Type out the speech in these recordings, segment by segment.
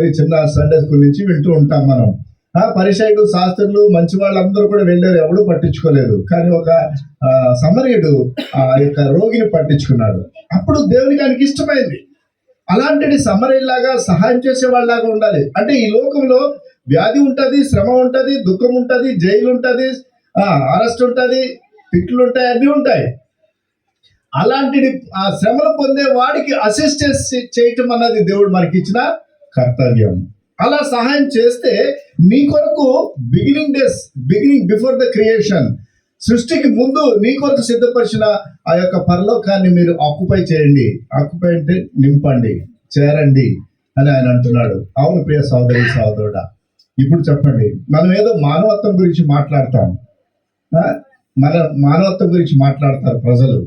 చిన్న Sunday school నుంచి వింటూ ఉంటాం మనం. ఆ పరిచయుడు శాస్త్రులు మంచి వాళ్ళందరూ కూడా వెళ్ళారు ఎవడు పట్టించుకోలేదు. కానీ ఒక ఆ, సమరయుడు ఆ యొక్క రోగిని పట్టించుకున్నాడు. అప్పుడు దేవునికి ఆయనకి ఇష్టమైంది. అలాంటి సమరయులాగా సహాయం చేసే వాళ్ళలాగా ఉండాలి. అంటే ఈ లోకంలో వ్యాధి ఉంటుంది శ్రమ ఉంటుంది దుఃఖం ఉంటుంది జైలు ఉంటుంది అరెస్ట్ ఉంటుంది తిట్లు ఉంటాయి అన్నీ ఉంటాయి. అలాంటి ఆ శ్రమలు పొందే వాడికి అసిస్టెన్స్ చేయటం అన్నది దేవుడు మనకి ఇచ్చిన కర్తవ్యం. అలా సహాయం చేస్తే నీ కొరకు beginning days beginning before the creation సృష్టికి ముందు నీ కొరకు సిద్ధపరిచిన ఆ యొక్క పరలోకాన్ని మీరు ఆక్యుపై చేయండి. ఆక్యుపై అంటే నింపండి చేరండి అని ఆయన అంటున్నాడు. అవును ప్రియ సోదరి సోదరుడా ఇప్పుడు చెప్పండి. మనం ఏదో మానవత్వం గురించి మాట్లాడతాం. మన మానవత్వం గురించి మాట్లాడతారు ప్రజలు.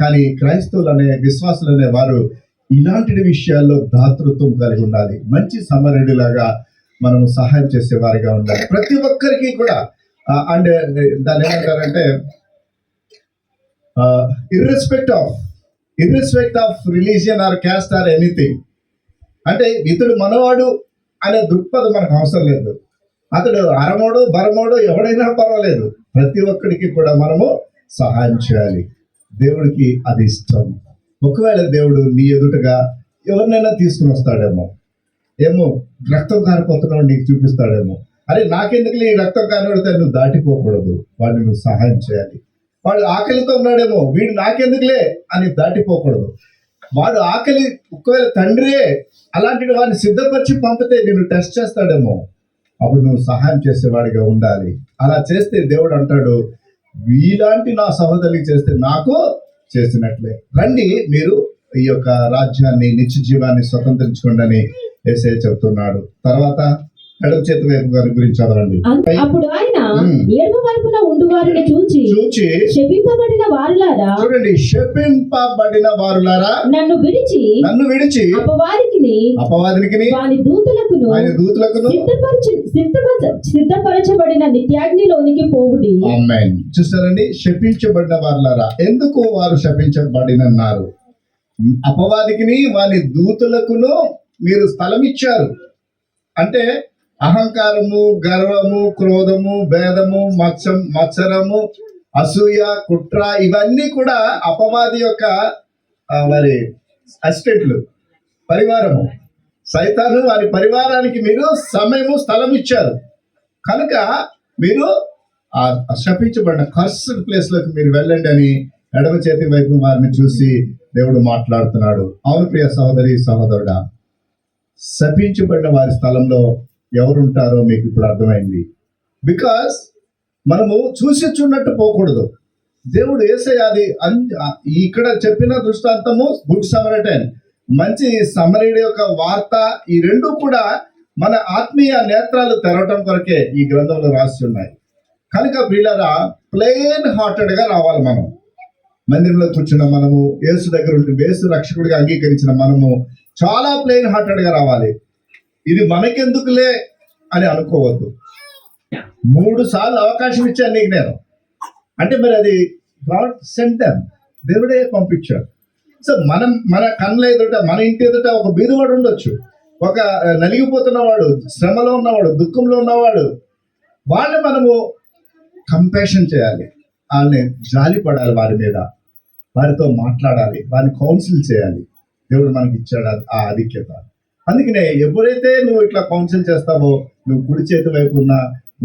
కానీ క్రైస్తవులు అనే విశ్వాసులు అనే వారు ఇలాంటి విషయాల్లో దాతృత్వం కలిగి ఉండాలి. మంచి సమరుడిలాగా మనము సహాయం చేసేవారిగా ఉండాలి. ప్రతి ఒక్కరికి కూడా అండ్ దాన్ని ఏమంటారంటే irrespective of irrespective of religion or caste or anything అంటే ఇతడు మనవాడు అనే దృక్పథం మనకు అవసరం లేదు. అతడు అరమోడు బరమోడు ఎవడైనా పర్వాలేదు. ప్రతి ఒక్కడికి కూడా మనము సహాయం చేయాలి. దేవుడికి అది ఇష్టం. ఒకవేళ దేవుడు నీ ఎదుటగా ఎవరినైనా తీసుకుని వస్తాడేమో ఏమో రక్తం కారిపోతున్నాడు నీకు చూపిస్తాడేమో. అరే నాకెందుకు ఈ రక్తం కానిపడితే నువ్వు దాటిపోకూడదు వాడిని నువ్వు సహాయం చేయాలి. వాడు ఆకలితో ఉన్నాడేమో వీడు నాకెందుకులే అని దాటిపోకూడదు. వాడు ఆకలి ఒకవేళ తండ్రియే అలాంటి వాడిని సిద్ధపరిచి పంపితే నేను టెస్ట్ చేస్తాడేమో. అప్పుడు నువ్వు సహాయం చేసేవాడిగా ఉండాలి. అలా చేస్తే దేవుడు అంటాడు వీలాంటి నా సహోదరికి చేస్తే నాకు చేసినట్లే. రండి మీరు ఈ యొక్క రాజ్యాన్ని నిత్య జీవాన్ని స్వతంత్రించుకోండి అని చెప్తున్నాడు తర్వాత ఎడమ చేతి వైపు గారి గురించి చదవండి. అప్పుడు ఆయన. ఎడమ వైపున ఉండు వారిని చూచి చూచి శపింపబడిన వారులారా చూడండి శపింపబడిన వారులారా నన్ను విడిచి నన్ను విడిచి అపవాదికిని అపవాదినికి వాని దూతలకును ఆయన సిద్ధపరచ సిద్ధపరచబడిన నిత్యాగ్నిలోనికి పోవుడి. ఆమెన్ చూస్తారండి శపించబడిన వారులారా. ఎందుకు వారు శపించబడినన్నారు? అపవాదికిని వాని దూతులకును మీరు స్థలం ఇచ్చారు అంటే అహంకారము గర్వము క్రోధము భేదము మత్సం మత్సరము అసూయ కుట్ర ఇవన్నీ కూడా అపవాది యొక్క మరి అసిస్టెంట్లు పరివారము. సైతాను వారి పరివారానికి మీరు సమయము స్థలం ఇచ్చారు. కనుక మీరు ఆ శపించబడిన కర్స్డ్ ప్లేస్లోకి మీరు వెళ్ళండి అని ఎడమ చేతి వైపు వారిని చూసి దేవుడు మాట్లాడుతున్నాడు. అవును ప్రియ సహోదరి సహోదరుడా శపించబడిన వారి స్థలంలో ఎవరుంటారో మీకు ఇప్పుడు అర్థమైంది. బికాస్ మనము చూసి చూడనట్టు పోకూడదు. దేవుడు ఏసయాది ఇక్కడ చెప్పిన దృష్టాంతము గుడ్ సమరటన్ మంచి సమరీడి యొక్క వార్త ఈ రెండు కూడా మన ఆత్మీయ నేత్రాలు తెరవటం కొరకే ఈ గ్రంథంలో రాసి ఉన్నాయి. కనుక వీళ్ళరా ప్లెయిన్ హార్టెడ్గా రావాలి మనం మందిరంలో కూర్చున్న మనము యేసు దగ్గర ఉండి యేసు రక్షకుడిగా అంగీకరించిన మనము చాలా ప్లెయిన్ హార్టెడ్గా రావాలి. ఇది మనకెందుకులే అని అనుకోవద్దు. మూడు సార్లు అవకాశం ఇచ్చాను నీకు నేను. అంటే మరి అది గాడ్ సెంటర్ దేవుడే పంపించాడు. సో మనం మన కళ్ళ ఎదుట మన ఇంటి ఎదుట ఒక బీదవాడు ఉండొచ్చు. ఒక నలిగిపోతున్నవాడు శ్రమలో ఉన్నవాడు దుఃఖంలో ఉన్నవాడు వాళ్ళని మనము కంపాషన్ చేయాలి. వాళ్ళని జాలి పడాలి వారి మీద. వారితో మాట్లాడాలి. వారిని కౌన్సిల్ చేయాలి. దేవుడు మనకి ఇచ్చాడు ఆ ఆధిక్యత. అందుకనే ఎవరైతే నువ్వు ఇట్లా కౌన్సిల్ చేస్తావో నువ్వు కుడి చేతి వైపు ఉన్న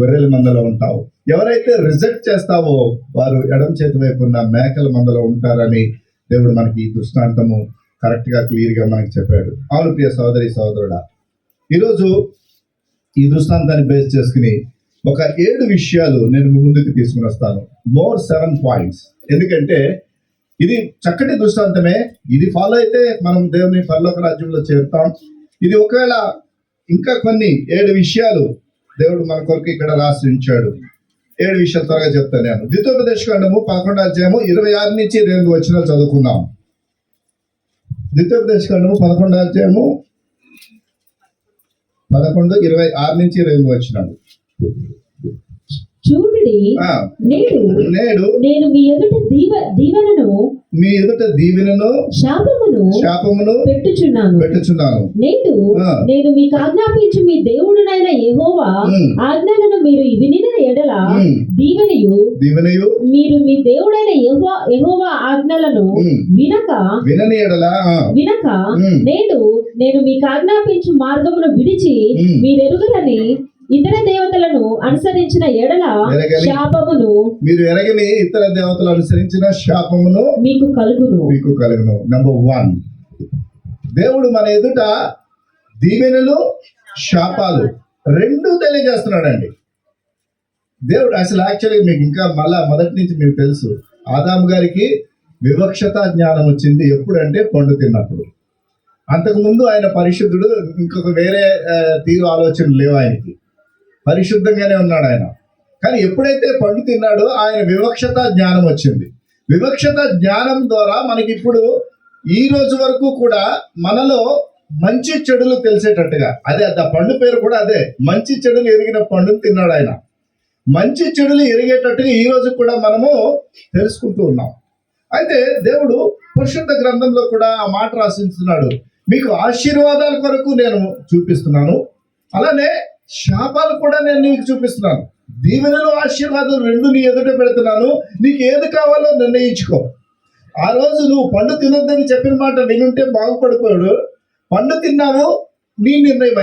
గొర్రెల మందలో ఉంటావు. ఎవరైతే రిజెక్ట్ చేస్తావో వారు ఎడమ చేతి వైపు ఉన్న మేకల మందలో ఉంటారని దేవుడు మనకి ఈ దృష్టాంతము కరెక్ట్గా క్లియర్గా మనకి చెప్పాడు. అవును ప్రియ సోదరి సోదరుడా ఈరోజు ఈ దృష్టాంతాన్ని బేస్ చేసుకుని ఒక ఏడు విషయాలు నేను ముందుకు తీసుకుని వస్తాను. మోర్ సెవెన్ పాయింట్స్ ఎందుకంటే ఇది చక్కటి దృష్టాంతమే. ఇది ఫాలో అయితే మనం దేవుని పరలోక రాజ్యంలో చేరుతాం. ఇది ఒకవేళ ఇంకా కొన్ని ఏడు విషయాలు దేవుడు మన కొరకు ఇక్కడ రాసి ఉంచాడు. ఏడు విషయాలు త్వరగా చెప్తాను నేను. ద్వితోపదేశకాండము పదకొండు అధ్యాయము ఇరవై ఆరు నుంచి ఇరవై ఎనిమిది వచ్చిన చదువుకుందాం ద్వితోపదేశకాండము పదకొండు అధ్యాయము పదకొండు ఇరవై ఆరు నుంచి ఇరవై ఎనిమిది వచ్చినాడు చూడుడి నేడు నేడు నేను మీ ఎదుట దీవ దీవెనను మీ ఎదుట దీవెనను శాపమును శాపమును పెట్టుచున్నాను పెట్టుచున్నాను నేడు. నేను మీకు ఆజ్ఞాపించు మీ దేవుడునైన యెహోవా. ఆజ్ఞలను మీరు వినిన ఎడల. దీవెనయు దీవెనయు మీరు మీ దేవుడైన యెహోవా యెహోవా ఆజ్ఞలను. వినక వినని ఎడల వినక. నేడు నేను మీకు ఆజ్ఞాపించు మార్గమును విడిచి ఉమ్. మీరెరుగుదని ఇతర దేవతలను అనుసరించిన ఎడల. శాపమును మీరు ఎరగని ఇతర దేవతలు అనుసరించిన శాపమును మీకు కలుగును. మీకు కలుగును. నంబర్ వన్ దేవుడు మన ఎదుట దీవెనలు శాపాలు రెండు తెలియజేస్తున్నాడండి. దేవుడు అసలు యాక్చువల్గా మీకు ఇంకా మళ్ళా మొదటి నుంచి మీకు తెలుసు. ఆదాము గారికి వివక్షత జ్ఞానం వచ్చింది ఎప్పుడంటే పండు తిన్నప్పుడు. అంతకుముందు ఆయన పరిశుద్ధుడు ఇంకొక వేరే తీరు ఆలోచనలు లేవు ఆయనకి. పరిశుద్ధంగానే ఉన్నాడు ఆయన. కానీ ఎప్పుడైతే పండు తిన్నాడో ఆయన వివక్షత జ్ఞానం వచ్చింది. వివక్షత జ్ఞానం ద్వారా మనకి ఇప్పుడు ఈ రోజు వరకు కూడా మనలో మంచి చెడులు తెలిసేటట్టుగా అదే ఆ పండు పేరు కూడా అదే మంచి చెడులు ఎరిగిన పండును తిన్నాడు ఆయన. మంచి చెడులు ఎరిగేటట్టుగా ఈ రోజు కూడా మనము తెలుసుకుంటూ ఉన్నాం. అయితే దేవుడు పరిశుద్ధ గ్రంథంలో కూడా ఆ మాట రాసిస్తున్నాడు. మీకు ఆశీర్వాదాల కొరకు నేను చూపిస్తున్నాను. అలానే శాపాలు కూడా నేను నీకు చూపిస్తున్నాను. దీవెనలు ఆశీర్వాదం రెండు నీ ఎదుట పెడుతున్నాను. నీకు ఏది కావాలో నిర్ణయించుకో. ఆ రోజు నువ్వు పండు తినొద్దని చెప్పిన మాట వినుంటే బాగుపడిపోయాడు పండు తిన్నావు నీ నిర్ణయం